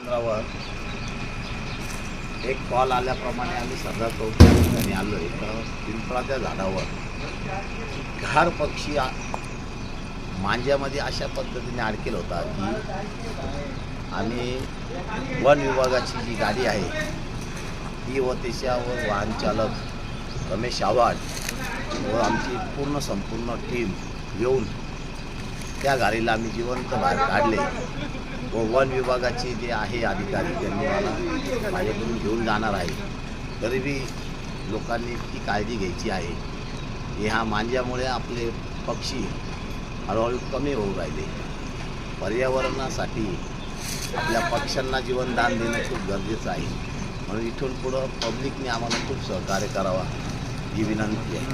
केंद्रावर एक कॉल आल्याप्रमाणे आम्ही सरदार चौक ठिकाणी आलो. आहे तर पिंपळाच्या झाडावर. घार पक्षी मांज्यामध्ये अशा पद्धतीने अडकेल होता की आम्ही वन विभागाची जी गाडी आहे ती व त्याच्यावर वाहन चालक रमेश आव्हाड व आमची पूर्ण संपूर्ण टीम येऊन त्या गाडीला आम्ही जिवंत बाहेर काढले. व वन विभागाचे जे आहे अधिकारी त्यांनी मला माझ्याकडून घेऊन जाणार आहे. तरीबी लोकांनी ती काळजी घ्यायची आहे. की ह्या मांज्यामुळे आपले पक्षी हळूहळू कमी होऊ राहिले. पर्यावरणासाठी आपल्या पक्ष्यांना जीवनदान देणं खूप गरजेचं आहे. म्हणून इथून पुढं पब्लिकने आम्हाला खूप सहकार्य करावा ही विनंती आहे.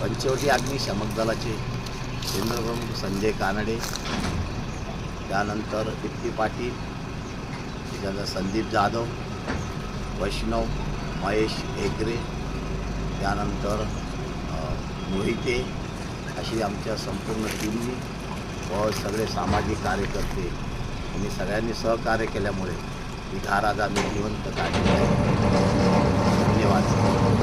पंचवटी अग्निशमक दलाचे केंद्रप्रमुख संजय कानडे त्यानंतर दीप्ती पाटील त्याच्यानंतर संदीप जाधव वैष्णव महेश हेगरे त्यानंतर मोहिते. अशी आमच्या संपूर्ण टीमनी व सगळे सामाजिक कार्यकर्ते. यांनी सगळ्यांनी सहकार्य केल्यामुळे. ही धार आज आम्ही जिवंत काढली आहे. धन्यवाद.